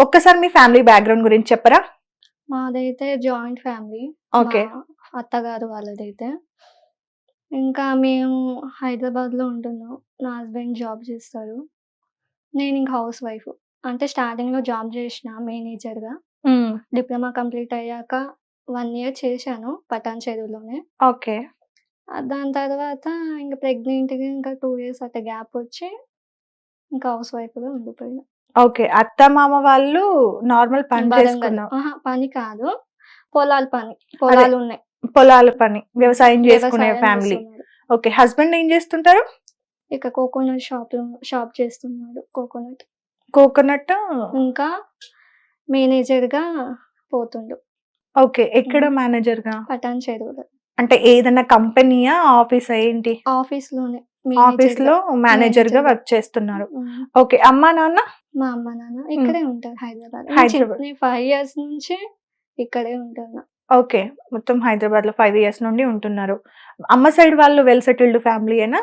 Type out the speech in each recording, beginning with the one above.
ఒక్కసారి మీ family background గురించి చెప్పరా? మాదైతే జాయింట్ ఫ్యామిలీ. ఓకే. అత్తగారు వాళ్ళదైతే. ఇంకా మేము హైదరాబాద్లో ఉంటున్నాం. నా హస్బెండ్ జాబ్ చేస్తారు. నేను ఇంకా హౌస్ వైఫ్. అంటే స్టార్టింగ్లో జాబ్ చేసిన మేనేజర్గా డిప్లొమా కంప్లీట్ అయ్యాక వన్ ఇయర్ చేశాను పటాన్ చెరువులోనే. ఓకే. దాని తర్వాత ఇంకా ప్రెగ్నెంట్గా ఇంకా టూ ఇయర్స్ అట్లా గ్యాప్ వచ్చి ఇంకా హౌస్ వైఫ్గా ఉండిపోయినా. ఓకే. అత్త మామ వాళ్ళు నార్మల్ పని. చేసుకున్నాం ఆహా, పని కాదు. పొలాల పని. పొలాలు ఉన్నాయి. పొలాల పని. వ్యవసాయం చేసుకునే వ్యవసాయం ఫ్యామిలీ. చేస్తున్నారు. ఓకే. హస్బెండ్ ఏం చేస్తుంటారు? ఇక కోకోనట్ షాప్ షాప్ చేస్తున్నాడు కోకోనట్. కోకోనట్? ఇంకా మేనేజర్గా పోతుండు. ఓకే. ఎక్కడ మేనేజర్గా పటాన్ చెరువులో. అంటే ఏదైనా కంపెనీయా ఆఫీస్ ఏంటి? ఆఫీస్లోనే ఆఫీస్లో గా. మేనేజర్గా. వర్క్ చేస్తున్నారు. ఓకే. అమ్మా నాన్న? మా అమ్మ నాన్న ఇక్కడే ఉంటారు హైదరాబాద్. హైదరాబాద్. నేను ఫైవ్ ఇయర్స్ నుంచి ఇక్కడే ఉంటున్నా. ఓకే. మొత్తం హైదరాబాద్లో ఫైవ్ ఇయర్స్ నుండి ఉంటున్నారు. అమ్మ సైడ్ వాళ్ళు వెల్ సెటిల్డ్ ఫ్యామిలీయేనా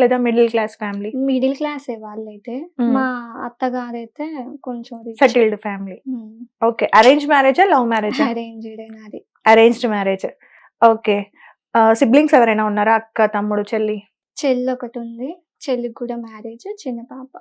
లేదా middle class family? Middle class వాళ్ళైతే. ఉమ్. మా అత్తగారు అయితే కొంచెం సెటిల్డ్ ఫ్యామిలీ. ఓకే. అరేంజ్ మ్యారేజా లవ్ మ్యారేజా? అరేంజ్డ్ నాది. Arranged marriage. ఓకే. సిబ్లింగ్స్ ఎవరైనా ఉన్నారా? అక్క తమ్ముడు చెల్లి? చెల్లి ఒకటి ఉంది. చెల్లికి కూడా మ్యారేజ్ చిన్న పాప.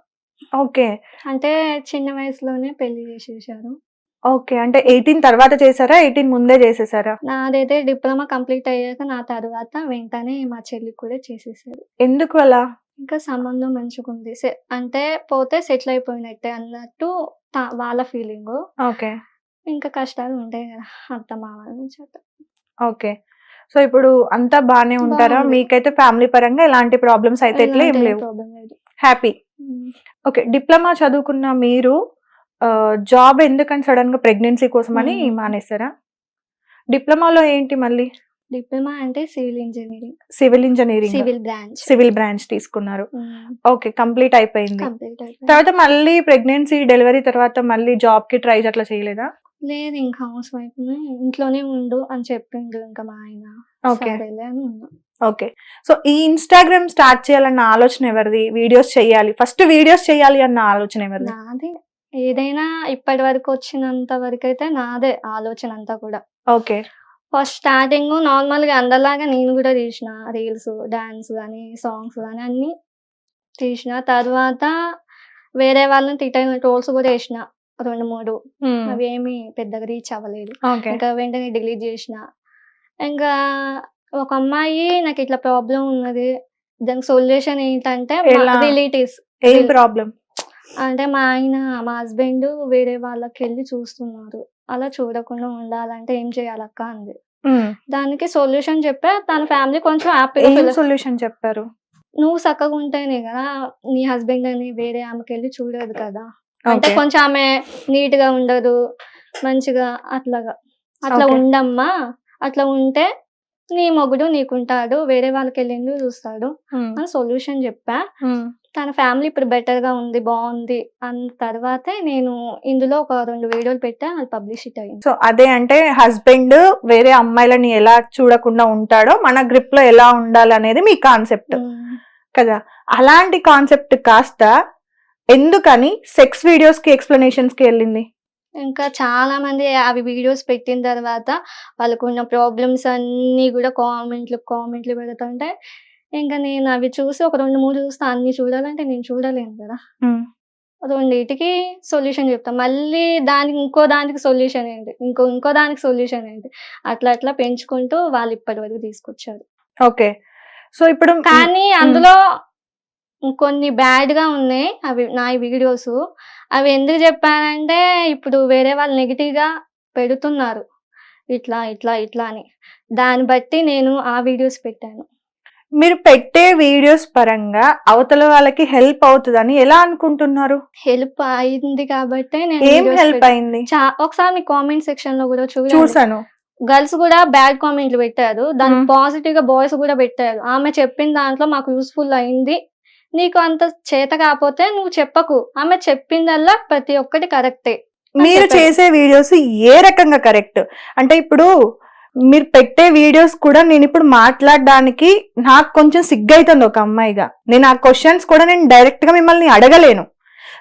ఓకే. అంటే చిన్న వయసులోనే పెళ్ళి చేసేసారు. ఓకే. అంటే ఎయిటీన్ తర్వాత చేశారా? ఎయిటీన్ ముందే చేసేసారా? నాదైతే డిప్లొమా కంప్లీట్ అయ్యాక నా తర్వాత వెంటనే మా చెల్లికి కూడా చేసేసారు. ఎందుకు అలా? ఇంకా సంబంధం మంచిగా ఉంది. అంటే పోతే సెటిల్ అయిపోయినట్టే అన్నట్టు వాళ్ళ ఫీలింగ్. ఓకే. ఇంకా కష్టాలు ఉంటాయి కదా అత్త మామ నుంచి. ఓకే. సో ఇప్పుడు అంతా బానే ఉంటారా. మీకైతే ఫ్యామిలీ పరంగా ఎలాంటి ప్రాబ్లమ్స్ అయితే ఎట్లా ఏం లేవు. హ్యాపీ. ఓకే డిప్లొమా చదువుకున్న మీరు జాబ్ ఎందుకని సడన్గా ప్రెగ్నెన్సీ కోసం అని. మానేస్తారా డిప్లొమాలో ఏంటి మళ్ళీ? డిప్లొమా అంటే civil engineering. Civil engineering. Civil branch. Civil branch తీసుకున్నారు. ఓకే కంప్లీట్ అయిపోయింది. తర్వాత మళ్ళీ ప్రెగ్నెన్సీ డెలివరీ తర్వాత మళ్ళీ జాబ్కి ట్రై అట్లా చేయలేదా? లేదు ఇంకా హౌస్ వైఫ్ ఇంట్లోనే ఉండు అని చెప్పిండు ఇంకా మా ఆయన. ఓకే. ఓకే. సో ఈ ఇన్స్టాగ్రామ్ స్టార్ట్ చేయాలన్న ఆలోచన ఎవరిది? వీడియోస్ చేయాలి. ఫస్ట్ వీడియోస్ చేయాలి అన్న ఆలోచన ఎవరిది? నాదే. ఏదైనా ఇప్పటి వరకు వచ్చినంత వరకు అయితే నాదే ఆలోచన అంతా కూడా. ఓకే. ఫస్ట్ స్టార్టింగ్ నార్మల్గా అందరిలాగా నేను కూడా తీసిన రీల్స్ డాన్స్ కానీ సాంగ్స్ కానీ అన్ని తీసిన. తర్వాత వేరే వాళ్ళని తిట్టిన ట్రోల్స్ కూడా వేసిన రెండు మూడు. అవి ఏమి పెద్దగా రీచ్ అవ్వలేదు. ఇంకా వెంటనే డిలీట్ చేసిన. ఇంకా ఒక అమ్మాయి నాకు ఇట్లా ప్రాబ్లం ఉన్నది. దానికి సొల్యూషన్ ఏంటంటే ఎలా? రిలేటివ్స్ ఏం ప్రాబ్లం అంటే మా ఆయన మా హస్బెండ్ వేరే వాళ్ళకి వెళ్ళి చూస్తున్నారు. అలా చూడకుండా ఉండాలంటే ఏం చేయాలక్క అంది. దానికి సొల్యూషన్ చెప్పా తన ఫ్యామిలీ కొంచెం ఏం హ్యాపీగా సొల్యూషన్ చెప్పారు? నువ్వు చక్కగా ఉంటేనే కదా నీ హస్బెండ్ అని వేరే ఆమెకి వెళ్ళి చూడదు కదా. అంటే కొంచెం ఆమె నీట్గా ఉండదు మంచిగా అట్లాగా. అట్లా Okay. ఉండమ్మా అట్లా ఉంటే నీ మొగుడు నీకుంటాడు వేరే వాళ్ళకి వెళ్ళిండు చూస్తాడు. అని సొల్యూషన్ చెప్పా. తన ఫ్యామిలీ ఇప్పుడు బెటర్గా ఉంది బాగుంది అన్న తర్వాతే నేను ఇందులో ఒక రెండు వీడియోలు పెట్టా అది పబ్లిసిటీ అయింది. సో అదే అంటే హస్బెండ్ వేరే అమ్మాయిలని ఎలా చూడకుండా ఉంటాడో మన గ్రిప్లో ఎలా ఉండాలనేది మీ కాన్సెప్ట్. కదా? అలాంటి కాన్సెప్ట్ కాస్త ఎందుకని సెక్స్ వీడియోస్కి ఎక్స్ప్లెనేషన్స్కి వెళ్ళింది? ఇంకా చాలా మంది అవి వీడియోస్ పెట్టిన తర్వాత వాళ్ళకు ఉన్న ప్రాబ్లమ్స్ అన్ని కూడా కామెంట్లు కామెంట్లు పెడుతుంటే ఇంకా నేను అవి చూసి ఒక రెండు మూడు చూస్తే అన్ని చూడాలంటే నేను చూడలేను కదా. రెండింటికి సొల్యూషన్ చెప్తాం. మళ్ళీ దానికి ఇంకో దానికి సొల్యూషన్ ఏంటి? ఇంకో ఇంకో దానికి సొల్యూషన్ ఏంటి? అట్లా అట్లా పెంచుకుంటూ వాళ్ళు ఇప్పటి వరకు తీసుకొచ్చారు. ఓకే. సో ఇప్పుడు కానీ అందులో కొన్ని బ్యాడ్గా ఉన్నాయి అవి నా వీడియోస్ అవి ఎందుకు చెప్పానంటే ఇప్పుడు వేరే వాళ్ళు నెగిటివ్గా పెడుతున్నారు. ఇట్లా ఇట్లా ఇట్లా అని. దాన్ని బట్టి నేను ఆ వీడియోస్ పెట్టాను. మీరు పెట్టే వీడియోస్ పరంగా అవతల వాళ్ళకి హెల్ప్ అవుతుందని ఎలా అనుకుంటున్నారు? హెల్ప్ అయింది కాబట్టి నేను ఏం హెల్ప్. అయింది? ఒకసారి మీ కామెంట్ సెక్షన్లో కూడా చూసాను గర్ల్స్ కూడా బ్యాడ్ కామెంట్లు పెట్టారు. మ్మ్. పాజిటివ్గా బాయ్స్ కూడా పెట్టారు. ఆమె చెప్పిన దాంట్లో మాకు యూస్ఫుల్ అయింది. నీకు అంత చేత కాకపోతే నువ్వు చెప్పకు. ఆమె చెప్పిందల్లా ప్రతి ఒక్కటి కరెక్టే. మీరు. చేసే వీడియోస్ ఏ రకంగా కరెక్ట్? అంటే ఇప్పుడు మీరు పెట్టే వీడియోస్ కూడా నేను ఇప్పుడు మాట్లాడడానికి నాకు కొంచెం సిగ్గైతుంది ఒక అమ్మాయిగా. నేను ఆ క్వశ్చన్స్ కూడా నేను డైరెక్ట్గా మిమ్మల్ని అడగలేను.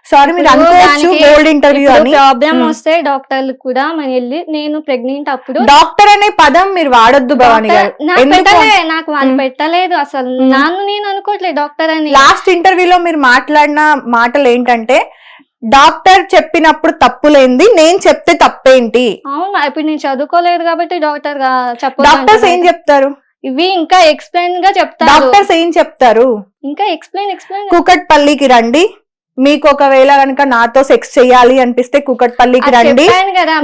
సారీ మీరు అనుకోవచ్చు గోల్డ్ ఇంటర్వ్యూ అని. Problem um. వస్తే డాక్టర్లు కూడా మనం వెళ్ళి నేను ప్రెగ్నెంట్ అప్పుడు డాక్టర్ అనే పదం మీరు వాడొద్దు భవాని గారు. డాక్టర్- నాకు వాళ్ళు ఉమ్. పెట్టలేదు అసలు. ఉమ్. నన్ను నేను అనుకోవట్లేదు డాక్టర్ అని. లాస్ట్ ఇంటర్వ్యూలో మీరు మాట్లాడిన మాటలు ఏంటంటే డాక్టర్ చెప్పినప్పుడు తప్పులేంది నేను చెప్తే తప్పేంటి? అవును ఇప్పుడు నేను చదువుకోలేదు కాబట్టి డాక్టర్ డాక్టర్స్ ఏం చెప్తారు? ఇవి ఇంకా ఎక్స్ప్లెయిన్గా చెప్తారు. డాక్టర్స్ ఏం చెప్తారు? ఇంకా ఎక్స్ప్లెయిన్ ఎక్స్ప్లెయిన్ కూకట్పల్లికి రండి. మీకు ఒకవేళ కనుక నాతో సెక్స్ చేయాలి అనిపిస్తే కూకట్పల్లికి రండి.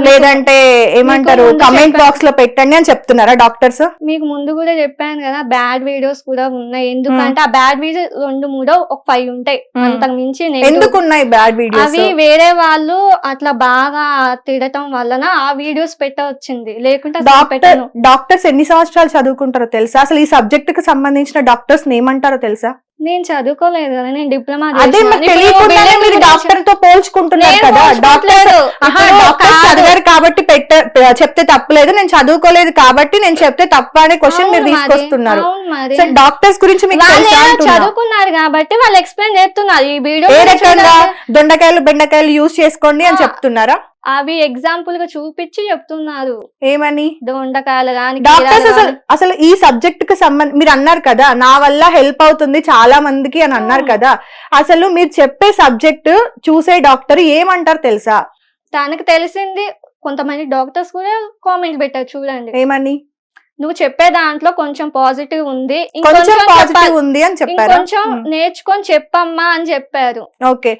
లేదంటే ఏమంటారు కమెంట్. బాక్స్లో పెట్టండి అని చెప్తున్నారా డాక్టర్స్? మీకు ముందు కూడా చెప్పాను కదా బ్యాడ్ వీడియోస్ కూడా ఉన్నాయి. ఎందుకంటే ఆ. బ్యాడ్ వీడియోస్ రెండు మూడో ఒక ఫైవ్ ఉంటాయి. అంతకు మించి. ఎందుకు ఉన్నాయి బ్యాడ్ వీడియోస్ అవి వేరే వాళ్ళు అట్లా బాగా తిడటం వలన ఆ వీడియోస్ పెట్టవచ్చింది. లేకుంటే డాక్టర్ డాక్టర్స్ ఎన్ని సంవత్సరాలు చదువుకుంటారో తెలుసా? అసలు ఈ సబ్జెక్ట్కి సంబంధించిన డాక్టర్స్ ఏమంటారో తెలుసా? నేను చదువుకోలేదు కదా నేను డిప్లొమా అదే మరి తెలియకుండానే మీరు డాక్టర్తో పోల్చుకుంటున్నారు కదా. డాక్టర్ ఆహా, డాక్టర్ చదివారు కాబట్టి పెట్ట చెప్తే తప్పలేదు. నేను చదువుకోలేదు కాబట్టి నేను చెప్తే తప్ప అనే క్వశ్చన్ మీరు తీసుకొస్తున్నారు. సో డాక్టర్స్ గురించి మీకు. చదువుకున్నారు కాబట్టి వాళ్ళు ఎక్స్ప్లెయిన్ చేస్తున్నారు. ఈ వీడియో ఏ రకంగా దొండకాయలు బెండకాయలు యూజ్ చేసుకోండి అని. చెప్తున్నారా? అవి ఎగ్జాంపుల్గా చూపించి చెప్తున్నారు. ఏమని? దొండకాయలు కానీ డాక్టర్స్ అసలు అసలు ఈ సబ్జెక్ట్కి సంబంధ మీరు అన్నారు కదా నా వల్ల హెల్ప్ అవుతుంది చాలా మందికి అని అన్నారు. కదా అసలు మీరు చెప్పే సబ్జెక్ట్ చూసే డాక్టర్ ఏమంటారు తెలుసా? తనకు తెలిసింది కొంతమంది డాక్టర్స్ కూడా కామెంట్ పెట్టారు చూడండి. ఏమని? నువ్వు చెప్పే దాంట్లో కొంచెం పాజిటివ్ ఉంది కొంచెం పాజిటివ్. ఉంది అని చెప్పారా ఉమ్. నేర్చుకొని చెప్పమ్మా అని చెప్పారు ఓకే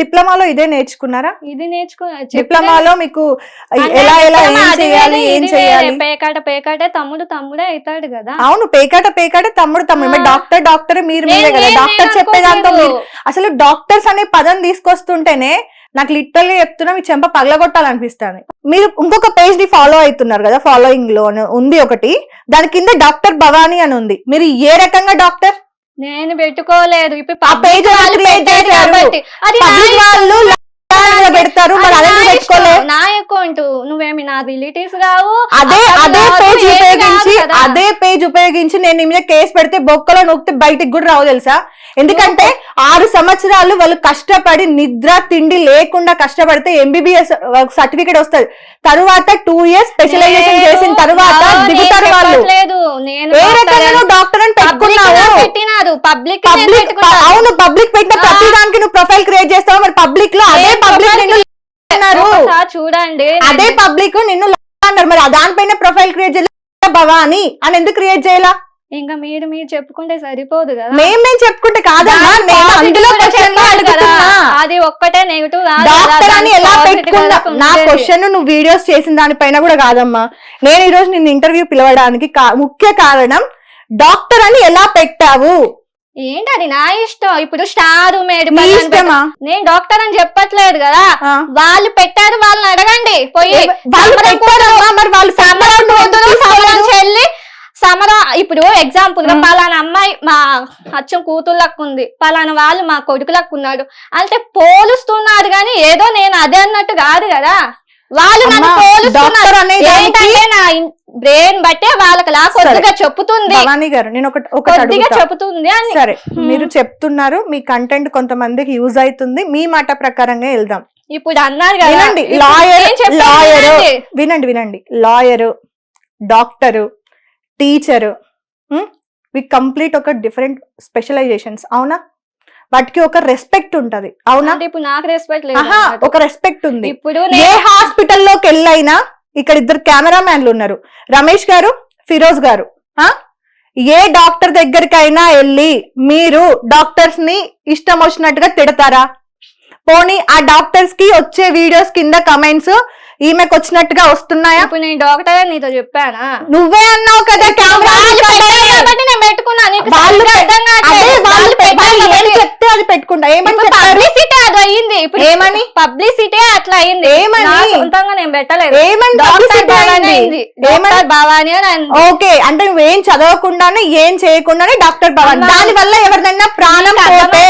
డిప్లొమాలో ఇదే నేర్చుకున్నారా ఇది నేర్చుకో డిప్లొమాలో మీకు ఎలా ఎలా ఏం చేయాలి ఏం. చేయాలి పేకాట పేకాటే తమ్ముడు తమ్ముడే అవుతాడు కదా అవును పేకాట పేకాట తమ్ముడు తమ్ముడు. డాక్టర్ డాక్టర్ మీరు మీరే కదా డాక్టర్ చెప్పేదాంతో మీరు. అసలు డాక్టర్స్ అనే పదం తీసుకొస్తుంటేనే నాకు లిటరల్గా చెప్తున్నా మీ చెంప పగలగొట్టాలనిపిస్తుంది. మీరు ఇంకొక పేజ్ని ఫాలో అవుతున్నారు కదా ఫాలోయింగ్లో ఉంది ఒకటి. దాని కింద డాక్టర్ భవానీ అని ఉంది. మీరు ఏ రకంగా డాక్టర్? నేను పెట్టుకోలేదు. ఇప్పుడు page వాళ్ళు పెడతారు మరి అది అదే నా అకౌంట్ నువ్వేమి నా రిలేటివ్స్ కావు. అదే అదే పేజ్ ఉపయోగించి. అదే పేజ్ ఉపయోగించి నేను నీ మీద కేసు పెడితే బొక్కలో నొక్కితే బయటికి కూడా రావు తెలుసా? ఎందుకంటే ఆరు సంవత్సరాలు వాళ్ళు కష్టపడి నిద్ర తిండి లేకుండా కష్టపడితే ఎంబీబీఎస్ సర్టిఫికేట్ వస్తుంది. తరువాత టూ ఇయర్స్ స్పెషలైజేషన్ చేసిన తర్వాత దిగుతారు వాళ్ళు. ఏ రకంగా డాక్టర్ అని పెట్టుకున్నావు? పబ్లిక్ అవును పబ్లిక్ పెట్టిన. ప్రతి దానికి నువ్వు ప్రొఫైల్ క్రియేట్ చేస్తావు? మరి పబ్లిక్లో అదే పబ్లిక్ చూడండి. అదే పబ్లిక్ నిన్ను అన్నారు మరి దానిపైన ప్రొఫైల్ క్రియేట్ చేయాలి భవాని? అని ఎందుకు క్రియేట్ చేయాలా? ఇంకా మీరు మీరు చెప్పుకుంటే సరిపోదు కదా. మేం మేము చెప్పుకుంటే కాదమ్మా నేను అందులో క్వశ్చన్ అది ఒక్కటే నెగిటివ్ డాక్టర్ అని ఎలా పెట్టుకున్నా నా క్వశ్చన్ నువ్వు వీడియోస్ చేసిన దానిపైన కూడా కాదమ్మా. నేను ఈ రోజు నిన్ను ఇంటర్వ్యూ పిలవడానికి ముఖ్య కారణం డాక్టర్ అని ఎలా పెట్టావు? ఏంటి అది నా ఇష్టం? ఇప్పుడు స్టార్ మేడ్ నేను డాక్టర్ అని చెప్పట్లేదు కదా. వాళ్ళు పెట్టారు వాళ్ళని అడగండి. పోయి వాళ్ళు సమరం ఇప్పుడు ఎగ్జాంపుల్గా. పలానా అమ్మాయి మా అచ్చం కూతుర్లకు ఉంది పలానా వాళ్ళు మా కొడుకులకు ఉన్నాడు అంటే పోలుస్తున్నారు కానీ ఏదో నేను అదే అన్నట్టు కాదు కదా. వాళ్ళు నన్ను పోలుస్తున్నారు. ఏంటంటే నా బ్రెయిన్ బట్టే వాళ్ళకి లా కొద్దిగా చెప్పుతుంది భవానీ గారు నేను కొద్దిగా చెప్పుతుంది అని. సరే. మీరు చెప్తున్నారు మీ కంటెంట్ కొంతమందికి యూజ్ అవుతుంది. మీ మాట ప్రకారంగా వెళ్దాం. ఇప్పుడు అన్నారు కదా. వినండి లాయర్ లాయర్. వినండి వినండి. లాయరు డాక్టరు టీచరు వి కంప్లీట్ ఒక డిఫరెంట్ స్పెషలైజేషన్స్ అవునా? వాటికి ఒక రెస్పెక్ట్ ఉంటది అవునా? ఇప్పుడు నాకు రెస్పెక్ట్ లేదు. ఒక రెస్పెక్ట్ ఉంది. ఇప్పుడు ఏ హాస్పిటల్లోకి వెళ్ళైనా ఇక్కడ ఇద్దరు కెమెరామ్యాన్లు ఉన్నారు. రమేష్ గారు ఫిరోజ్ గారు ఏ డాక్టర్ దగ్గరికైనా వెళ్ళి మీరు డాక్టర్స్ని ఇష్టం వచ్చినట్టుగా తిడతారా? పోనీ ఆ డాక్టర్స్కి వచ్చే వీడియోస్ కింద కమెంట్స్ ఈమెకు వచ్చినట్టుగా వస్తున్నాయా? ఇప్పుడు నేను డాక్టర్ అని నీతో చెప్పానా? నువ్వే అన్నావు కదా కెమెరా పెట్టుకున్నా. కావట్లేదు. అదే పెట్టుకుంటా ఏమని పబ్లిసిటీ అది అయింది ఇప్పుడు ఏమని? పబ్లిసిటీ అట్లా అయింది ఏమని? నా సొంతంగా నేను పెట్టలేదు ఏమని? డాక్టర్ భవాని అని. ఓకే అంటే నువ్వేం చదవకుండానే ఏం చేయకుండానే డాక్టర్ భవన్. దాని వల్ల ఎవరిదైనా ప్రాణం పోతే?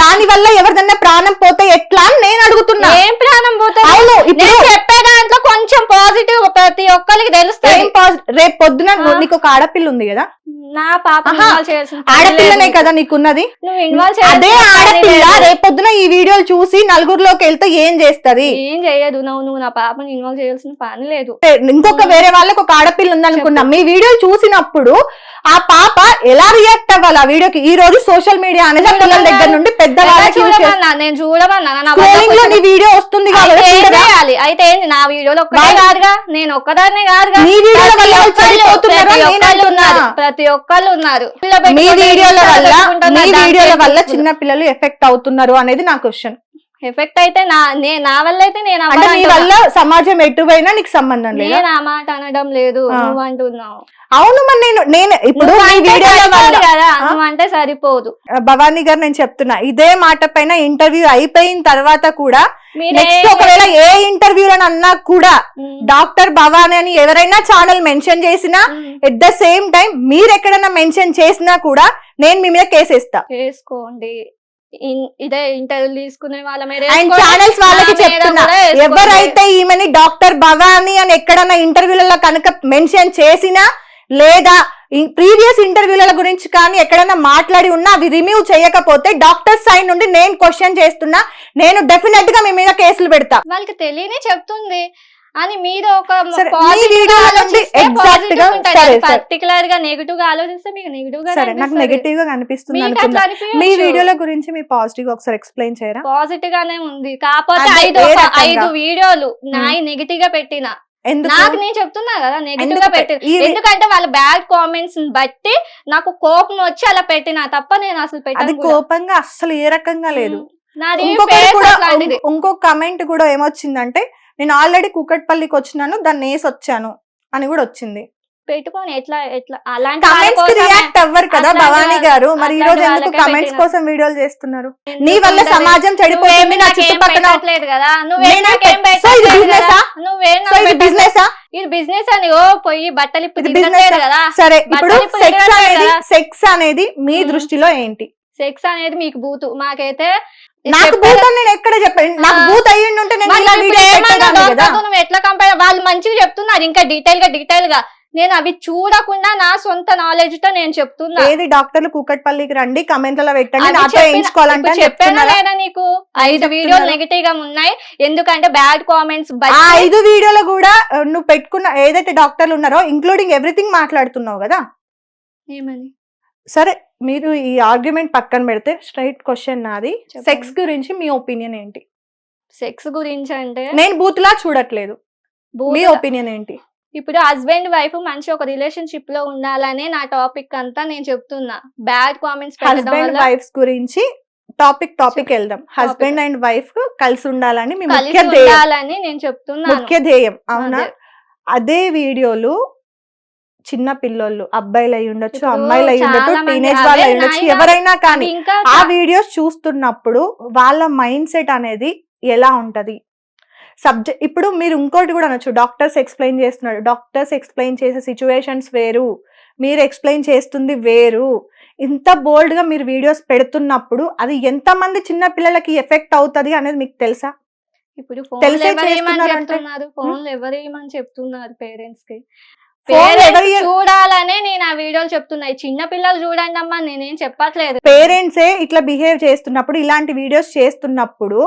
దాని వల్ల ఎవరిదైనా ప్రాణం పోతే ఎట్లా అని నేను అడుగుతున్నా ఏం ప్రాణం పోతుంది అవును ఇప్పుడు చెప్పే దాంట్లో కొంచెం పాజిటివ్ ప్రతి ఒక్కరికి పాజి- రేపు పొద్దున. నీకు ఒక ఆడపిల్ల ఉంది కదా నా పాప ఆడపిల్లనే. కదా నీకున్నది నువ్వు ఇన్వాల్వ్ అదే ఆడపిల్ల రేపొద్దున ఈ వీడియోలు చూసి నలుగురిలోకి వెళ్తే ఏం చేస్తది? ఏం చేయదు. నువ్వు నువ్వు నా పాపని ఇన్వాల్వ్ చేయాల్సిన పని లేదు. ఇంకొక వేరే వాళ్ళకి ఒక ఆడపిల్ల ఉంది అనుకున్నాం మీ వీడియో చూసినప్పుడు ఆ పాప ఎలా రియాక్ట్ అవ్వాలి ఆ వీడియోకి? ఈ రోజు సోషల్ మీడియా అనేది పిల్లల దగ్గర నుండి పెద్ద నేను చూడమన్నా. నా వీడియో వస్తుంది అయితే కాబట్టి నా వీడియోలో ఒక్కటే కాదుగా? నేను ఒక్కదాన్నే కాదుగా? నీ వీడియోల ప్రతి ఒక్కళ్ళు-. ఉన్నారు. మీ వీడియోల వల్ల మీ వీడియోల వల్ల పెట్టుకుంటున్నా. చిన్న పిల్లలు ఎఫెక్ట్ అవుతున్నారు అనేది నా క్వశ్చన్ ఎఫెక్ట్ అయితే నా నే నా వల్ల అయితే నేను అంటే నీ. వల్ల సమాజం ఎటువైనా నీకు సంబంధం లేదా నేను ఆ మాట అనడం లేదు. నువ్వు అంటున్నావు అవును మరి నేను నేను ఇప్పుడు అంటే సరిపోదు వల్ల కదా ఆ? నువ్వు అంటే సరిపోదు భవానీ గారు నేను చెప్తున్నా ఇదే మాట పైన ఇంటర్వ్యూ అయిపోయిన తర్వాత కూడా మీరే నెక్స్ట్ ఒకవేళ ఏ ఇంటర్వ్యూలో అన్నా కూడా ఉమ్, డాక్టర్ భవానీ అని ఎవరైనా ఛానల్ మెన్షన్ చేసినా um, at the same time మీరు ఎక్కడైనా మెన్షన్ చేసినా కూడా నేను మీ మీద కేసేస్తా చేసుకోండి ఇన్- ఇదే ఇంటర్వ్యూ తీసుకునే వాళ్ళ మీద అండ్ వేసుకోండి. ఛానల్స్ వాళ్ళకి నా మీద చెప్తున్నా కూడా వేసుకోండి. ఎవరైతే ఈమెని డాక్టర్ భవానీ అని ఎక్కడన్నా ఇంటర్వ్యూలలో కనుక మెన్షన్ చేసినా లేదా ప్రీవియస్ ఇంటర్వ్యూల గురించి కానీ ఎక్కడైనా మాట్లాడి ఉన్నా అవి రిమూవ్ చేయకపోతే డాక్టర్ సైడ్ నుండి నేను క్వశ్చన్ చేస్తున్నా నేను డెఫినెట్గా మీ మీద కేసులు పెడతా. వాళ్ళకి తెలియనే చెప్తుంది. అని మీరు ఒక. పర్టికులర్గా నెగిటివ్గా ఆలోచిస్తే మీకు నెగిటివ్గా సరే నాకు నెగటివ్గా కనిపిస్తుంది మీ వీడియోల గురించి మీ పాజిటివ్గా ఒకసారి ఎక్స్ప్లెయిన్ చేయరా? పాజిటివ్ గానే ఉంది. కాకపోతే ఐదు? ఐదు వీడియోలు నాయి నెగిటివ్గా పెట్టిన. నాకు నేను చెప్తున్నా కదా నెగిటివ్గా పెట్టిన ఎందుకంటే వాళ్ళ బ్యాడ్ కామెంట్స్ బట్టి నాకు కోపం వచ్చి అలా పెట్టిన తప్ప నేను అసలు అది. కోపంగా అస్సలు ఏ రకంగా లేదు. ఇంకో కమెంట్ కూడా ఏమొచ్చిందంటే నేను ఆల్రెడీ కుకట్పల్లికి వచ్చినాను దాన్ని వేసి వచ్చాను అని కూడా వచ్చింది. పెట్టుకొని ఎట్లా ఎట్లా అలాంటి కమెంట్స్ రియాక్ట్ అవ్వరు కదా భవానీ గారు మరి ఈ రోజు ఎందుకు కమెంట్స్. కోసం వీడియోలు చేస్తున్నారు నీ వల్ల? సమాజం నువ్వేమీ నా చుట్టుపక్కల కదా నువ్వేం. బిజినెస్ ఇది బిజినెస్ అని ఓ పోయి బట్టలు? కదా సరే ఇప్పుడు సెక్స్ అనేది కదా. సెక్స్ అనేది మీ. దృష్టిలో ఏంటి సెక్స్ అనేది మీకు బూతు మాకైతే నాకు భూత్ అని నేను ఎక్కడ చెప్పాను నాకు ఆ. భూత్ అయ్యి ఉంటే నేను ఇలా వీడియో నువ్వు ఎట్లా కంపేర్ వాళ్ళు మంచిగా చెప్తున్నారు ఇంకా డీటెయిల్గా డీటెయిల్గా నేను అవి చూడకుండా నా సొంత నాలెడ్జ్తో నేను చెప్తున్నా. ఏది డాక్టర్లు కూకట్పల్లికి రండి కమెంట్లలో పెట్టండి నాతో చెప్పిన- చెప్తున్నారా? లేదా నీకు? ఐదు? వీడియోలు నెగిటివ్గా ఉన్నాయి. ఎందుకంటే బ్యాడ్ కామెంట్స్ ఐదు వీడియోలో కూడా నువ్వు పెట్టుకున్న ఏదైతే డాక్టర్లు ఉన్నారో ఇంక్లూడింగ్ ఎవ్రీథింగ్ మాట్లాడుతున్నావు కదా? ఏమని? సరే మీరు ఈ ఆర్గ్యుమెంట్ పక్కన పెడితే స్ట్రైట్ క్వశ్చన్ నాది. సెక్స్ గురించి మీ ఒపీనియన్ ఏంటి? సెక్స్ గురించి అంటే? నేను బూత్లా చూడట్లేదు. మీ ఒపీనియన్ ఏంటి? ఇప్పుడు హస్బెండ్ వైఫ్ మంచి ఒక రిలేషన్షిప్లో ఉండాలనే నా టాపిక్ అంతా నేను చెప్తున్నా. బ్యాడ్ కామెంట్స్ హస్బెండ్ వైఫ్స్ గురించి టాపిక్ టాపిక్ వెళ్దాం. హస్బెండ్ అండ్ వైఫ్ కలిసి ఉండాలని మీ ముఖ్య ఉండాలని నేను చెప్తున్నాను. ముఖ్య ధ్యేయం. అవునా? అదే. వీడియోలు చిన్న పిల్లోళ్ళు అబ్బాయిలు అయి ఉండొచ్చు అమ్మాయిలు అయి ఉండొచ్చు టీనేజ్ వాళ్ళు అయి ఉండొచ్చు ఎవరైనా కానీ ఆ వీడియోస్ చూస్తున్నప్పుడు వాళ్ళ మైండ్ సెట్ అనేది ఎలా ఉంటది? సబ్జెక్ట్ ఇప్పుడు మీరు ఇంకోటి కూడా అనొచ్చు. డాక్టర్స్ ఎక్స్ప్లెయిన్ చేస్తున్నాడు డాక్టర్స్ ఎక్స్ప్లెయిన్ చేసే సిచ్యువేషన్స్ వేరు. మీరు ఎక్స్ప్లెయిన్ చేస్తుంది వేరు. ఇంత బోల్డ్గా మీరు వీడియోస్ పెడుతున్నప్పుడు అది ఎంత మంది చిన్న పిల్లలకి ఎఫెక్ట్ అవుతది అనేది మీకు తెలుసా? ఇప్పుడు తెలిసే ఫోన్ ఎవరేమని? చెప్తున్నారు? పేరెంట్స్కి చూడాలనే నేను ఆ వీడియోలు చెప్తున్నా. ఈ చిన్న పిల్లలు చూడండి అమ్మా నేనేం చెప్పట్లేదు. పేరెంట్సే ఇట్లా బిహేవ్ చేస్తున్నప్పుడు ఇలాంటి వీడియోస్ చేస్తున్నప్పుడు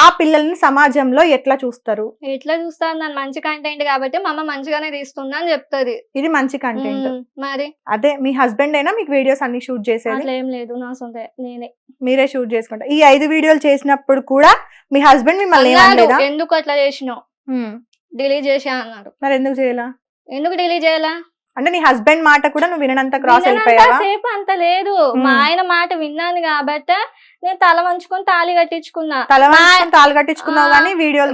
ఆ పిల్లల్ని సమాజంలో ఎట్లా చూస్తారు? ఎట్లా చూస్తాను? నన్ను మంచి కంటెంట్ కాబట్టి మా అమ్మ మంచిగానే తీస్తుంది అని చెప్తుంది. ఇది మంచి కంటెంట్ మరి? అదే మీ హస్బెండ్ అయినా మీకు వీడియోస్ అన్ని షూట్ చేసేది? ఏం లేదు నా సొంత నేనే. మీరే షూట్ చేసుకుంటారు ఈ ఐదు వీడియోలు చేసినప్పుడు కూడా మీ హస్బెండ్ మిమ్మల్ని ఎందుకు అట్లా చేసినావు. డిలీట్ చేసా అన్నాడు మరి ఎందుకు చేయాలా? ఎందుకు డిలీట్ చేయాలా అంటే నీ హస్బెండ్ మాట కూడా నువ్వు వినంత క్రాస్ సేపు అంత లేదు మా. ఆయన మాట విన్నాను కాబట్టి నేను తల వంచుకొని తాళి కట్టించుకున్నా తల వంచుకొని తాళు కట్టించుకున్నావు. కానీ వీడియోలు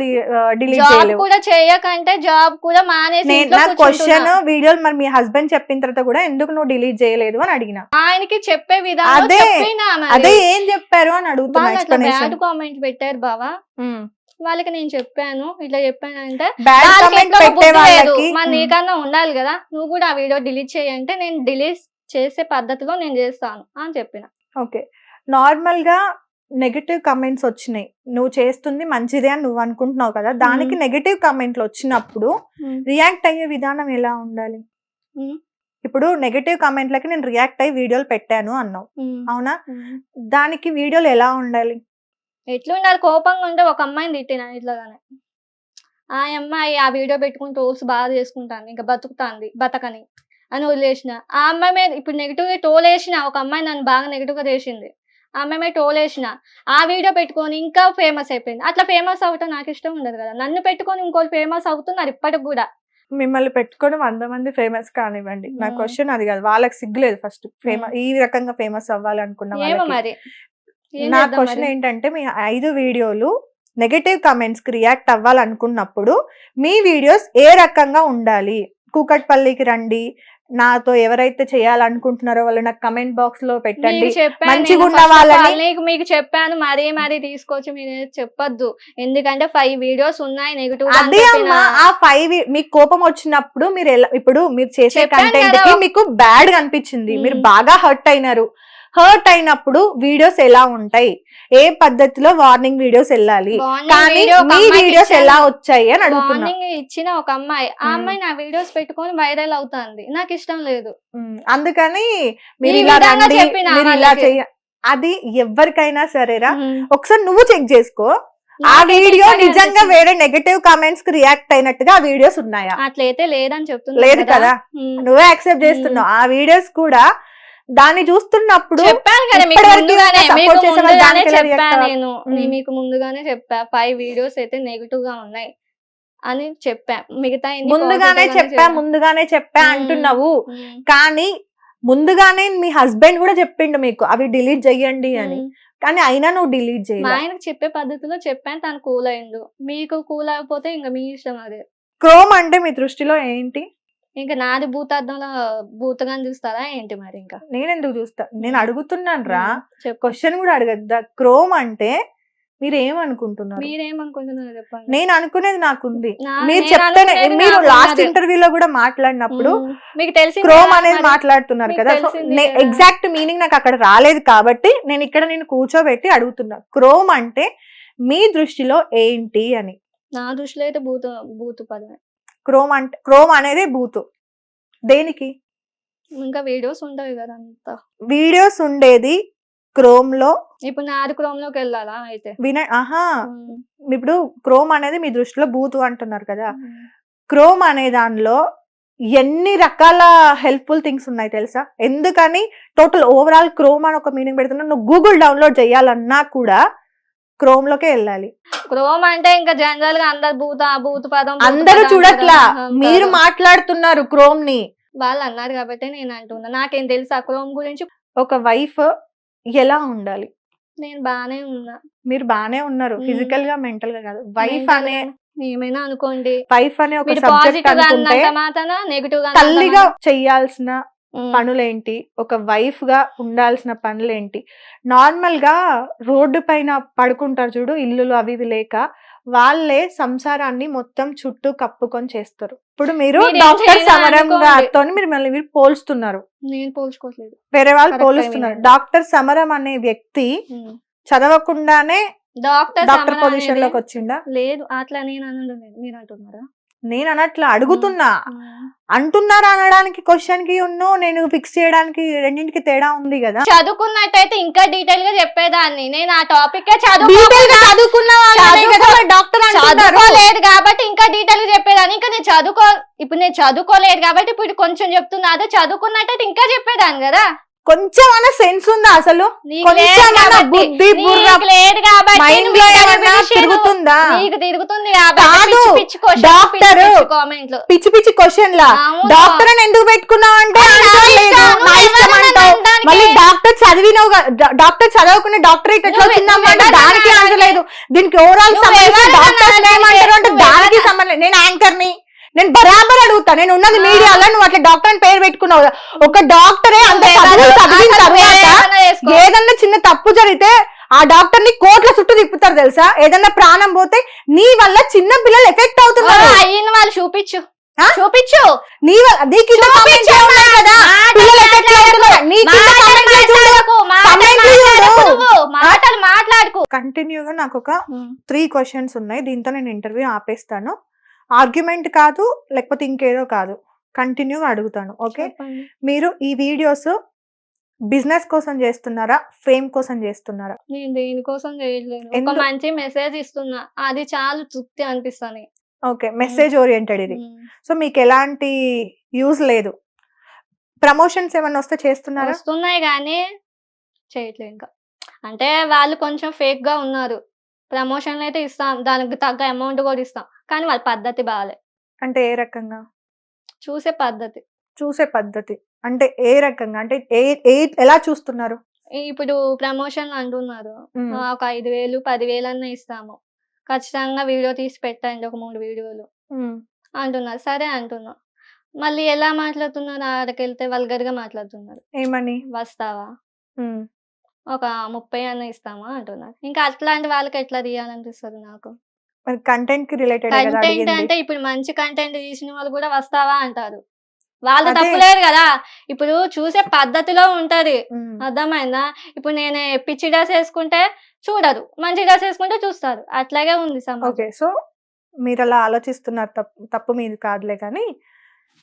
డిలీట్ చేయలేవు కూడా చేయకంటే జాబ్ కూడా మానేసి నా క్వశ్చన్. వీడియోలు మరి మీ హస్బెండ్ చెప్పిన తర్వాత కూడా ఎందుకు నువ్వు డిలీట్ చేయలేదు అని అడిగిన ఆయనకి చెప్పే విధానం అదే. అదే ఏం చెప్పారు అని అడుగుతున్నా కామెంట్ పెట్టారు బావా వాళ్ళకి నేను చెప్పాను. ఇట్లా చెప్పాను అంటే మరి నీకన్నా ఉండాలి కదా. నువ్వు కూడా ఆ వీడియో డిలీట్ చేయంటే నేను డిలీట్ చేసే పద్ధతిలో నేను చేస్తాను అని చెప్పిన. ఓకే. నార్మల్గా నెగటివ్ కమెంట్స్ వచ్చినాయి. నువ్వు చేస్తుంది మంచిదే అని నువ్వు అనుకుంటున్నావు కదా. దానికి నెగటివ్ కమెంట్లు వచ్చినప్పుడు రియాక్ట్ అయ్యే విధానం ఎలా ఉండాలి. ఇప్పుడు నెగటివ్ కమెంట్లకి నేను రియాక్ట్ అయ్యి వీడియోలు పెట్టాను అన్నావు. అవునా? దానికి వీడియోలు ఎలా ఉండాలి? ఎట్లుండాలి? కోపంగా ఉంటే ఒక అమ్మాయిని తిట్టిన ఇట్లాగానే. ఆ అమ్మాయి ఆ వీడియో పెట్టుకుని టోల్స్ బాగా చేసుకుంటాను ఇంకా బతుకుతాంది బతకని అని వదిలేసిన. ఆ అమ్మాయి మీద ఇప్పుడు నెగిటివ్గా టోల్ వేసిన ఒక అమ్మాయి నన్ను బాగా నెగిటివ్గా చేసింది. ఆ అమ్మాయి మీద టోల్ వేసిన. ఆ వీడియో పెట్టుకొని ఇంకా ఫేమస్ అయిపోయింది. అట్లా ఫేమస్ అవటం నాకు ఇష్టం ఉండదు కదా. నన్ను పెట్టుకొని ఇంకోటి ఫేమస్ అవుతున్నారు ఇప్పటికి కూడా. మిమ్మల్ని పెట్టుకొని వంద మంది ఫేమస్ కానివ్వండి. నా. క్వశ్చన్ అది కాదు. వాళ్ళకి సిగ్గులేదు ఫస్ట్ ఫేమస్ ఈ రకంగా ఫేమస్ అవ్వాలి అనుకున్న ఏమో. మరి. నా క్వశ్చన్? ఏంటంటే మీ ఐదు వీడియోలు నెగటివ్ కమెంట్స్కి రియాక్ట్ అవ్వాలనుకున్నప్పుడు మీ వీడియోస్ ఏ రకంగా ఉండాలి? కూకట్పల్లికి రండి. నాతో ఎవరైతే చేయాలనుకుంటున్నారో వాళ్ళు నాకు కమెంట్ బాక్స్లో పెట్టండి. మంచిగా ఉన్న వాళ్ళని- మీకు చెప్పాను. మరీ మరీ తీసుకొచ్చి మీరు చెప్పొద్దు. ఎందుకంటే ఫైవ్ వీడియోస్ ఉన్నాయి నెగిటివ్ అదే అమ్మా ఆ ఫైవ్ మీకు కోపం వచ్చినప్పుడు మీరు ఎలా ఇప్పుడు మీరు చేసే కంటెంట్. కి మీకు బ్యాడ్ అనిపించింది. మీరు. బాగా హర్ట్ అయినారు. హర్ట్ అయినప్పుడు వీడియోస్ ఎలా ఉంటాయి? ఏ పద్ధతిలో వార్నింగ్ వీడియోస్ వెళ్ళాలి? కానీ మీ వీడియోస్ ఎలా వచ్చాయి అని అడుగుతున్నా. వార్నింగ్ ఇచ్చిన ఒక అమ్మాయి ఆ మ్మ్. అమ్మాయి నా వీడియోస్ పెట్టుకొని వైరల్ అవుతుంది. నాకు ఇష్టం లేదు. అందుకని మీరు ఇలా రండి మీరు ఇలా. చెయ్య అది ఎవరికైనా సరేరా. ఒకసారి నువ్వు చెక్ చేసుకో. ఆ వీడియో నిజంగా. వేరే నెగటివ్ కామెంట్స్కి రియాక్ట్ అయినట్టుగా ఆ వీడియోస్ ఉన్నాయా? అట్లయితే లేదని చెప్తున్నా లేదు కదా. నువ్వే యాక్సెప్ట్ చేస్తున్నావు. ఆ వీడియోస్ కూడా దాన్ని చూస్తున్నప్పుడు? నేను మీకు ముందుగానే చెప్పా ఫైవ్ వీడియోస్ అయితే నెగిటివ్గా ఉన్నాయి అని చెప్పా మిగతా ముందుగానే చెప్పా. ముందుగానే చెప్పా. అంటున్నావు. కానీ ముందుగానే మీ హస్బెండ్ కూడా చెప్పిండు మీకు అవి డిలీట్ చెయ్యండి అని. కానీ అయినా నువ్వు డిలీట్ మా చేయాలి ఆయనకు చెప్పే పద్ధతిలో చెప్పాను తను కూల్ అయిండు మీకు కూల్ అయిపోతే ఇంకా మీ ఇష్టం అది క్రోమ్ అంటే మీ దృష్టిలో ఏంటి ఇంకా నాది భూతార్థంలో భూతగా చూస్తారా ఏంటి మరి ఇంకా నేను ఎందుకు చూస్తా నేను. అడుగుతున్నాను రా క్వశ్చన్ కూడా అడగద్దా క్రోమ్ అంటే మీరు ఏమనుకుంటున్నారు మీరేమనుకుంటున్నారు చెప్పండి నేను అనుకునేది నాకుంది మీరు చెప్తేనే మీరు లాస్ట్. ఇంటర్వ్యూలో కూడా మాట్లాడినప్పుడు. మీకు తెలిసింది క్రోమ్ అనేది. మాట్లాడుతున్నారు కదా. ఎగ్జాక్ట్ మీనింగ్ నాకు అక్కడ రాలేదు కాబట్టి నేను ఇక్కడ నేను కూర్చోబెట్టి అడుగుతున్నా క్రోమ్ అంటే మీ దృష్టిలో ఏంటి అని నా దృష్టిలో అయితే భూత భూత పదమే క్రోమ్ అంటే క్రోమ్ అనేది బూతు. దేనికి? ఇంకా వీడియోస్ ఉంటాయి కదా అంతా వీడియోస్ ఉండేది క్రోమ్లో ఇప్పుడు నాది క్రోమ్లోకి వెళ్ళాలా అయితే? విన ఆహా. ఇప్పుడు క్రోమ్ అనేది మీ దృష్టిలో బూతు అంటున్నారు కదా. క్రోమ్ అనే దానిలో ఎన్ని రకాల హెల్ప్ఫుల్ థింగ్స్ ఉన్నాయి తెలుసా? ఎందుకని టోటల్ ఓవరాల్ క్రోమ్ అని ఒక మీనింగ్ పెడుతున్నా నువ్వు గూగుల్ డౌన్లోడ్ చేయాలన్నా కూడా క్రోమ్ లోకే వెళ్ళాలి. క్రోమ్ అంటే ఇంకా జనరల్గా అందరు భూత భూత పదం అందరూ చూడట్లా. మీరు మాట్లాడుతున్నారు క్రోమ్ని వాళ్ళు అన్నారు కాబట్టి నేను అంటున్నా. నాకేం తెలుసు ఆ క్రోమ్ గురించి. ఒక వైఫ్ ఎలా ఉండాలి? నేను బానే ఉన్నా. మీరు బానే ఉన్నారు. ఫిజికల్గా మెంటల్గా కాదు వైఫ్ అనే ఏమైనా అనుకోండి. వైఫ్ అనే ఒక సబ్జెక్ట్ అనుకుంటే తల్లిగా చెయ్యాల్సిన పనులు పనులేంటి? ఒక వైఫ్గా ఉండాల్సిన పనులేంటి? నార్మల్గా రోడ్డు పైన పడుకుంటారు చూడు ఇల్లులు అవి ఇవి లేక వాళ్ళే సంసారాన్ని మొత్తం చుట్టూ కప్పుకొని చేస్తారు. ఇప్పుడు మీరు డాక్టర్ సమరం. గారితో మీరు మళ్ళీ మీరు పోల్స్తున్నారు నేను పోల్చుకోవట్లేదు. వేరే వాళ్ళు పోలుస్తున్నారు. డాక్టర్ సమరం అనే వ్యక్తి చదవకుండానే డాక్టర్ డాక్టర్ పొజిషన్లోకి వచ్చిండా? లేదు. అట్లా నేను అనడం లేదు. మీరు అంటున్నారా? నేను అనట్లా అడుగుతున్నా. అంటున్నారా అనడానికి క్వశ్చన్కి ఉన్ను నేను ఫిక్స్ చేయడానికి రెండింటికి తేడా ఉంది కదా? చదువుకున్నట్టయితే ఇంకా డీటెయిల్గా చెప్పేదాన్ని. నేను ఆ టాపిక్ చదువుకోలేదు కాబట్టి ఇంకా డీటెయిల్గా చెప్పేదాన్ని. ఇంకా నేను చదువుకో ఇప్పుడు నేను చదువుకోలేదు కాబట్టి ఇప్పుడు కొంచెం చెప్తున్నా. అదే చదువుకున్నట్టయితే ఇంకా చెప్పేదాన్ని కదా? కొంచెం అన్న సెన్స్ ఉందా అసలు బుద్ధి. తిరుగుతుందా డాక్టర్. పిచ్చి పిచ్చి క్వశ్చన్ లా. డాక్టర్ అని ఎందుకు పెట్టుకున్నావు అంటే? మళ్ళీ డాక్టర్ చదివినావు డాక్టర్ చదవకుండా డాక్టరేట్ ఎట్లా నువ్వు- వచ్చిందమ్మా అంటే నువ్వు దానికి ఆన్సర్ లేదు దీనికి ఓవరాల్ సంబంధించి డాక్టర్స్ ఏమంటారు అంటే దానికి సంబంధం నేను యాంకర్ని నేను బరాబర్ అడుగుతా. నేను ఉన్నది. మీడియాలో నువ్వు అట్లా డాక్టర్ అని పేరు పెట్టుకున్నావు. ఒక డాక్టరే అంత చదివిన తర్వాత. ఏదన్నా చిన్న తప్పు జరిగితే ఆ డాక్టర్ని కోట్ల చుట్టూ తిప్పుతారు తెలుసా? ఏదన్నా ప్రాణం పోతే నీ వల్ల చిన్న పిల్లలు ఎఫెక్ట్ అవుతున్నారు. అయ్యిన వాళ్ళు చూపించు? చూపించు. నీ కంటిన్యూగా నాకు ఒక. త్రీ క్వశ్చన్స్ ఉన్నాయి. దీంతో నేను ఇంటర్వ్యూ ఆపేస్తాను. ఆర్గ్యుమెంట్ కాదు లేకపోతే ఇంకేదో కాదు. కంటిన్యూగా అడుగుతాను ఓకే? మీరు ఈ వీడియోస్ బిజినెస్ కోసం చేస్తున్నారా ఫేమ్ కోసం చేస్తున్నారా? నేను దేనికోసం చేయట్లేదు ఒక మంచి మెసేజ్ ఇస్తున్నా అది చాలు తృప్తి అనిపిస్తాను ఓకే మెసేజ్ ఓరియంటెడ్ ఇది. సో మీకు ఎలాంటి యూజ్ లేదు. ప్రమోషన్స్ ఏమైనా వస్తే చేస్తున్నారా? వస్తున్నాయి కానీ చేయట్లేదు ఇంకా. అంటే వాళ్ళు కొంచెం ఫేక్గా ఉన్నారు. ప్రమోషన్లు అయితే ఇస్తాం దానికి తగ్గ అమౌంట్ కూడా ఇస్తాం. కానీ వాళ్ళ పద్ధతి బాగాలే అంటే ఏ రకంగా? చూసే పద్ధతి. చూసే పద్ధతి. అంటే ఏ రకంగా? అంటే ఏ ఏ ఎలా చూస్తున్నారు? ఇప్పుడు ప్రమోషన్ అంటున్నారు. ఒక ఐదు వేలు పదివేలు అన్న ఇస్తాము. ఖచ్చితంగా వీడియో తీసి పెట్టండి ఒక మూడు వీడియోలు. అంటున్నారు. సరే అంటున్నా మళ్ళీ ఎలా మాట్లాడుతున్నారు? ఆడకి వెళ్తే వల్గర్గా మాట్లాడుతున్నారు. ఏమని? వస్తావా. ఒక ముప్పై అన్న ఇస్తామా? అంటున్నారు. ఇంకా అట్లాంటి వాళ్ళకి ఎట్లా తీయాలనిపిస్తుంది నాకు? కంటెంట్కి రిలేటెడ్ కంటెంట్ అంటే ఇప్పుడు మంచి కంటెంట్ తీసిన వాళ్ళు కూడా వస్తావా అంటారు. వాళ్ళు. తప్పులేదు కదా. ఇప్పుడు చూసే పద్ధతిలో ఉంటది. అర్థమైందా? ఇప్పుడు నేను పిచ్చి డ్రెస్ వేసుకుంటే చూడరు. మంచి డ్రెస్ వేసుకుంటే చూస్తారు. అట్లాగే ఉంది ఓకే. సో మీరు అలా ఆలోచిస్తున్నారు. తప్పు తప్పు మీది కాదులే కానీ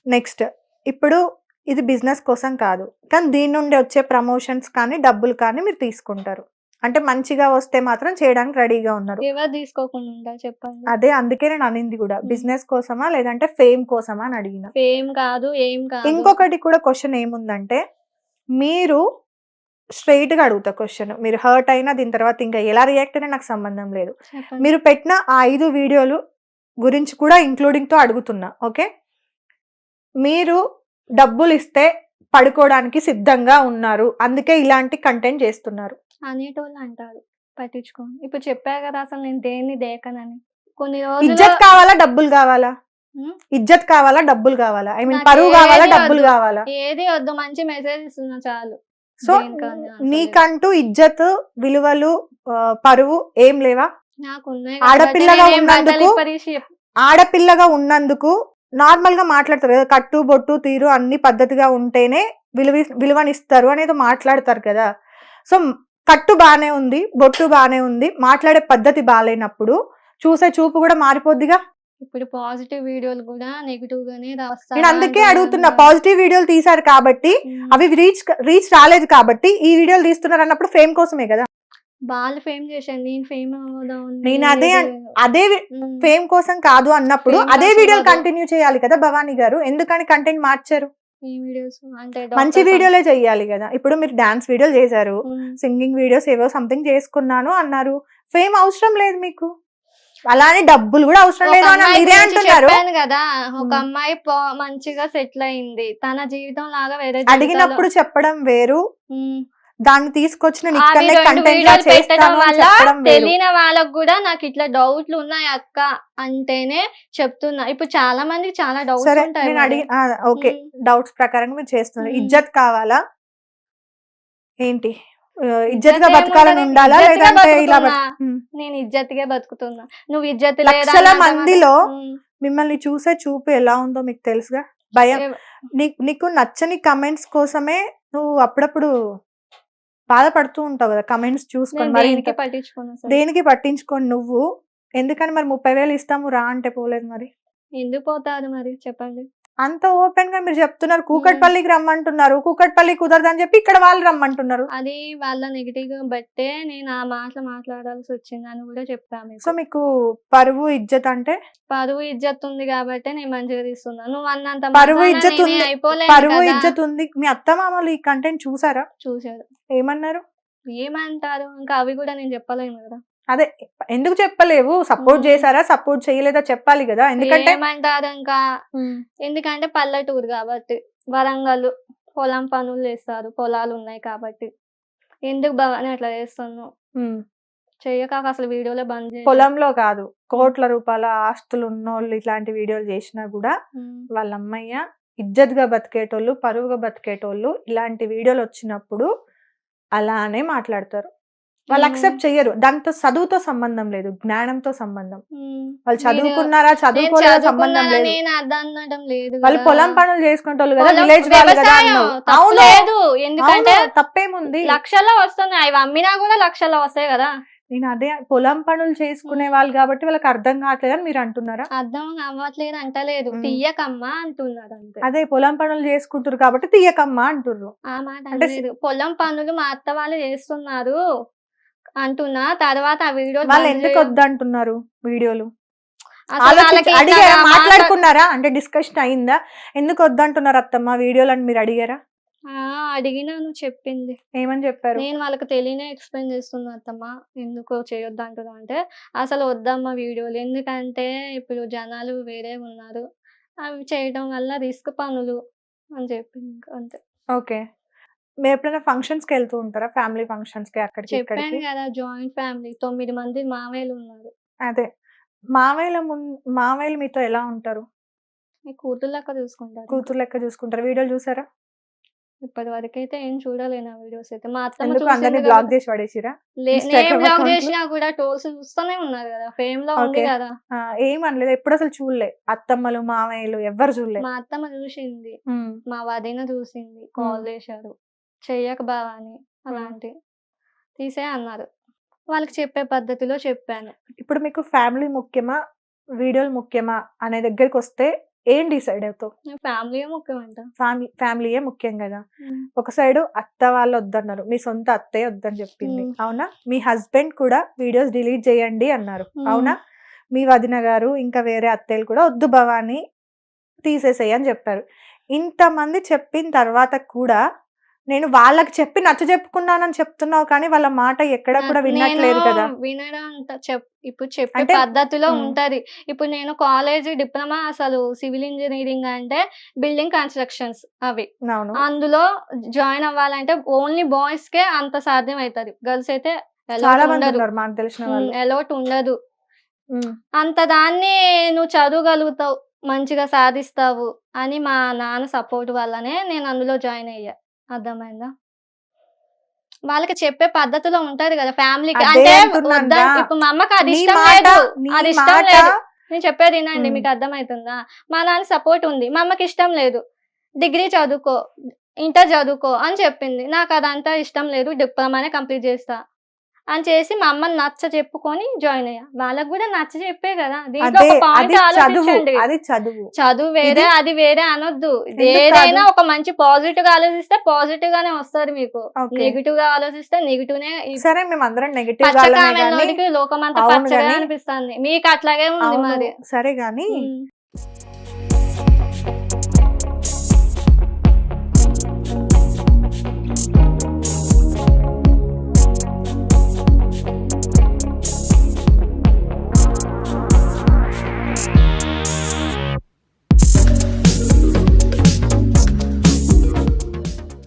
నెక్స్ట్ ఇప్పుడు ఇది బిజినెస్ కోసం కాదు. కానీ దీని నుండి వచ్చే ప్రమోషన్స్ కానీ డబ్బులు కానీ మీరు తీసుకుంటారు. అంటే మంచిగా వస్తే మాత్రం చేయడానికి రెడీగా ఉన్నారు. ఎవరు తీసుకోకుండా చెప్పండి. అదే అందుకే నేను అనింది కూడా. బిజినెస్ కోసమా లేదంటే ఫేమ్ కోసమా అని అడిగిన. ఏం కాదు ఏం కాదు. ఇంకొకటి కూడా క్వశ్చన్ ఏముందంటే మీరు స్ట్రైట్గా అడుగుతా క్వశ్చన్. మీరు హర్ట్ అయినా దీని తర్వాత ఇంకా ఎలా రియాక్ట్ అయినా నాకు సంబంధం లేదు. మీరు పెట్టిన ఆ ఐదు వీడియోలు గురించి కూడా ఇంక్లూడింగ్తో అడుగుతున్నా ఓకే? మీరు డబ్బులు ఇస్తే పడుకోవడానికి సిద్ధంగా ఉన్నారు. అందుకే ఇలాంటి కంటెంట్ చేస్తున్నారు. అనేటోళ్ళు అంటారు. పట్టించుకోండి ఇప్పుడు చెప్పా కదా అసలు నేను దేన్ని దేకనని. కొన్ని రోజులు ఇజ్జత్ కావాలా డబ్బులు కావాలా? ఇజ్జత్ కావాలా డబ్బులు కావాలా? ఐ మీన్ నాకు పరువు కావాలా ఏది డబ్బులు వద్దు. కావాలా? ఏది వద్దు. మంచి మెసేజ్ ఇస్తున్నా చాలు. సో. నీకంటూ ఇజ్జత్ విలువలు ఆ, పరువు ఏం లేవా? నాకు ఉన్నాయి ఆడపిల్లగా నేనేం ఉన్నందుకు బట్టలు ఇప్పదీసి చెప్- ఆడపిల్లగా ఉన్నందుకు నార్మల్గా మాట్లాడతారు. కదా కట్టు బొట్టు తీరు అన్ని పద్ధతిగా ఉంటేనే విలువ విలువనిస్తారు అనేది మాట్లాడతారు కదా. సో కట్టు బానే ఉంది బొట్టు బానే ఉంది మాట్లాడే పద్ధతి బాగాలేనప్పుడు చూసే చూపు కూడా మారిపోద్దిగా? ఇప్పుడు పాజిటివ్ వీడియోలు కూడా నెగిటివ్ గానే నేను అందుకే అడుగుతున్నా పాజిటివ్ వీడియోలు తీశారు కాబట్టి అవి రీచ్ రీచ్ రాలేదు కాబట్టి ఈ వీడియోలు తీస్తున్నారు అన్నప్పుడు ఫేమ్ కోసమే కదా? వాళ్ళు ఫేమ్ చేశాను నేను ఫేమ్ అవుదాం నేను అదే అదే ఫేమ్ కోసం కాదు అన్నప్పుడు అదే వీడియోలు. కంటిన్యూ చేయాలి కదా భవానీ గారు? ఎందుకని కంటెంట్ మార్చారు? ఈ వీడియోస్ అంటే మంచి వీడియోలే చెయ్యాలి కదా. ఇప్పుడు మీరు డాన్స్ వీడియోలు చేశారు. సింగింగ్ వీడియోస్ ఏవో సంథింగ్ చేసుకున్నాను అన్నారు. ఫేమ్ అవసరం లేదు మీకు. అలానే డబ్బులు కూడా అవసరం లేదు అని మీరే అంటున్నారు. చెప్పాను కదా. ఒక. అమ్మాయి మంచిగా సెటిల్ అయింది. తన జీవితం లాగా వేరే అడిగినప్పుడు చెప్పడం వేరు. దాన్ని తీసుకొచ్చి నేను అవి ఇక్కడనే రెండు కంటెంట్ లా వీడియోలు పెట్టడం చేస్తాను అని వల్ల చెప్పడం వేరు. తెలియని వాళ్ళకు కూడా నాకు ఇట్లా డౌట్లు ఉన్నాయి అక్క అంటేనే చెప్తున్నా. ఇప్పుడు చాలా మందికి చాలా డౌట్స్ ఉంటాయి ఓకే. డౌట్స్ ప్రకారం మీరు చేస్తున్నారు. ఇజ్జత్ కావాలా? ఏంటి? ఇజ్జత్గా బతకాలని? ఉండాలా? లేదంటే ఇలా. నేను ఇజ్జత్గా బతుకుతున్నా. నువ్వు ఇజ్జత్ లక్షల మందిలో మిమ్మల్ని చూసే చూపు ఎలా ఉందో మీకు తెలుసుగా? భయం. నీకు నచ్చని కమెంట్స్ కోసమే నువ్వు అప్పుడప్పుడు బాధపడుతూ ఉంటావు కదా కమెంట్స్ చూసుకొని మరి దేనికి పట్టించుకొని నువ్వు? ఎందుకని మరి ముప్పై వేలు ఇస్తాము రా అంటే పోలేదు మరి? ఎందుకు పోతారు మరి? చెప్పండి. అంత ఓపెన్గా మీరు చెప్తున్నారు. కూకట్పల్లికి రమ్మంటున్నారు. కూకట్పల్లి కుదరదని చెప్పి ఇక్కడ వాళ్ళు రమ్మంటున్నారు. అది వాళ్ళ నెగిటివ్గా బట్టే నేను ఆ మాటలు మాట్లాడాల్సి వచ్చింది అని కూడా చెప్పాను మీకు. సో మీకు పరువు ఇజ్జత్ అంటే? పరువు ఇజ్జత్ ఉంది కాబట్టి నేను మంచిగా తీస్తున్నా. నువ్వు అన్నంత పరువు ఇజ్జత్ ఉంది. పరువు. ఇజ్జత్ ఉంది. మీ అత్త మామలు ఈ కంటెంట్ చూసారా? చూశారు. ఏమన్నారు? ఏమంటారు? ఇంకా అవి కూడా నేను చెప్పలేను కదా. అదే ఎందుకు చెప్పలేవు? సపోర్ట్. చేశారా? సపోర్ట్ చేయలేదా? చెప్పాలి కదా. ఎందుకంటే ఏమంటారు ఇంకా? ఎందుకంటే పల్లెటూరు కాబట్టి వరంగల్ పొలం పనులు చేస్తారు. పొలాలు ఉన్నాయి కాబట్టి. ఎందుకు భవాని అట్లా చేస్తున్నావు. చెయ్యక అసలు వీడియోలో బంద్. పొలంలో కాదు కోట్ల రూపాయల ఆస్తులు ఉన్నోళ్ళు ఇట్లాంటి వీడియోలు చేసినా కూడా. వాళ్ళ అమ్మయ్య ఇజ్జత్గా బతికేటోళ్ళు పరువుగా బతికేటోళ్ళు ఇలాంటి వీడియోలు వచ్చినప్పుడు అలానే మాట్లాడతారు. వాళ్ళు. అక్సెప్ట్ చెయ్యరు. దాంతో చదువుతో సంబంధం లేదు. జ్ఞానంతో సంబంధం. వాళ్ళు నేను- చదువుకున్నారా నేను చదువుకోలేదా సంబంధం లేదు. వాళ్ళు. పొలం పనులు చేసుకుంటోళ్ళు కదా విలేజ్ లేదు. ఎందుకంటే తప్పేముంది? లక్షల్లో వస్తున్నాయి. అవి అమ్మినా కూడా లక్షల్లో వస్తాయి కదా. నేను అదే పొలం పనులు చేసుకునే వాళ్ళు కాబట్టి వాళ్ళకి అర్థం కావట్లేదు అని మీరు అంటున్నారా? అర్థం అవ్వట్లేదు అంటలేదు. మ్మ్. తీయకమ్మా అంటున్నారు అంతే. అదే పొలం పనులు చేసుకుంటారు కాబట్టి తీయకమ్మా అంటుర్రు. ఆ మాట అంటే పొలం పనులు మా అత్త వాళ్ళు చేస్తున్నారు. అంటున్నా. తర్వాత ఆ వీడియో వాళ్ళు ఎందుకు వద్దంటున్నారు వీడియోలు? అడిగారా? మాట్లాడుకున్నారా? అంటే డిస్కషన్ అయిందా? ఎందుకు వద్దంటున్నారు అత్తమ్మ? వీడియోలు అని మీరు అడిగారా? అడిగినాను చెప్పింది. ఏమని చెప్పారు? నేను వాళ్ళకి తెలియనే ఎక్స్ప్లెయిన్ చేస్తున్నా అత్తమ్మ. ఎందుకు చేయొద్దు అంటున్నా అంటే అసలు వద్దమ్మా వీడియోలు. ఎందుకంటే ఇప్పుడు జనాలు వేరే ఉన్నారు. అవి చేయడం వల్ల రిస్క్ పనులు అని చెప్పింది. అంతే. ఓకే. మీరు ఎప్పుడైనా ఫంక్షన్స్కి వెళ్తూ ఉంటారా? ఫ్యామిలీ ఫంక్షన్స్కి అక్కడికి చెప్పాను ఇక్కడికి? కదా జాయింట్ ఫ్యామిలీ తొమ్మిది మంది మావయ్యలు ఉన్నారు. అదే. మామయ్యల ముందు మామయ్యలు మీతో ఎలా ఉంటారు? మీ కూతురు లెక్క చూసుకుంటారు. కూతురు లెక్క చూసుకుంటారు? వీడియోలు చూసారా? ఇప్పటి వరకు అయితే ఏం చూడలేను ఆ వీడియోస్ అయితే. మా అత్తమ్మ ఎందుకు? అందరినీ చూసింది బ్లాక్ కాబట్టి- చేసి పడేసిరా? లే- Instagram నేను బ్లాగ్ account లో? చేసినా కూడా టోల్స్ చూస్తూనే ఉన్నారు కదా. ఫేమ్లో ఉంది Okay. కదా. ఆ, ఏం అనలేదు. ఎప్పుడు అసలు చూడలే. అత్తమ్మలు మామయ్యలు ఎవ్వరు చూడలే. మా అత్తమ్మ చూసింది. మా వదిన చూసింది. కాల్ చేశారు. చెయ్యక బావా అని అలాంటి తీసే అన్నారు. వాళ్ళకి చెప్పే పద్ధతిలో చెప్పాను. ఇప్పుడు మీకు ఫ్యామిలీ ముఖ్యమా? వీడియోలు ముఖ్యమా? అనే దగ్గరికి వస్తే ఏం డిసైడ్ అవుతావు? ఫ్యామిలీ ముఖ్యమంట. ఫ్యామిలీ ఫ్యామిలీయే ముఖ్యం కదా! ఒక సైడ్ అత్త వాళ్ళు వద్దన్నారు మీ సొంత అత్తయ్య వద్దని చెప్పింది. అవునా? మీ హస్బెండ్ కూడా వీడియోస్ డిలీట్ చేయండి అన్నారు. అవునా? మీ వదిన గారు ఇంకా వేరే అత్తయ్యలు కూడా వద్దు భవాని తీసేసేయి అని చెప్పారు. ఇంతమంది చెప్పిన తర్వాత కూడా నేను వాళ్ళకి చెప్పి నచ్చ చెప్పుకున్నానని చెప్తున్నావు కానీ వాళ్ళ మాట ఎక్కడ కూడా వినట్లేదు కదా. వినడం చెప్ ఇప్పుడు చెప్పే పద్ధతిలో. ఉంటది. ఇప్పుడు నేను కాలేజ్ డిప్లొమా అసలు సివిల్ ఇంజనీరింగ్ అంటే బిల్డింగ్ కన్స్ట్రక్షన్స్ అవి. అందులో జాయిన్ అవ్వాలంటే ఓన్లీ బాయ్స్ కే అంత సాధ్యం అవుతుంది గర్ల్స్ అయితే మంది ఉండదు. అంత దాన్ని నువ్వు చదవగలుగుతావు మంచిగా సాధిస్తావు అని మా నాన్న సపోర్ట్ వల్లనే నేను అందులో జాయిన్ అయ్యా. అర్థమైందా? వాళ్ళకి చెప్పే పద్ధతిలో ఉంటది కదా ఫ్యామిలీకి. అంటే. ఇప్పుడు మా అమ్మకి అది ఇష్టం లేదు. అది ఇష్టం లేదు. నేను చెప్పేది వినండి. మీకు అర్థమవుతుందా మా నాన్న సపోర్ట్ ఉంది. మా అమ్మకి ఇష్టం లేదు. డిగ్రీ చదువుకో ఇంటర్ చదువుకో అని చెప్పింది. నాకు అదంతా ఇష్టం లేదు. డిప్లొమానే కంప్లీట్ చేస్తా. అని చేసి మా అమ్మని నచ్చ చెప్పుకొని జాయిన్ అయ్యా. వాళ్ళకి కూడా నచ్చ చెప్పే కదా. దీంట్లో అదే ఒక అది పాయింట్ చదువు. ఆలోచించండి వేరే అది వేరే అనొద్దు. ఏదైనా? ఒక మంచి పాజిటివ్గా ఆలోచిస్తే పాజిటివ్ గానే వస్తుంది మీకు. నెగిటివ్గా ఆలోచిస్తే నెగిటివ్ నే సరే మేము అందరం నెగిటివ్ అవును పచ్చగా అనిపిస్తుంది. మీకు అట్లాగే ఉంది మరి. సరే గాని.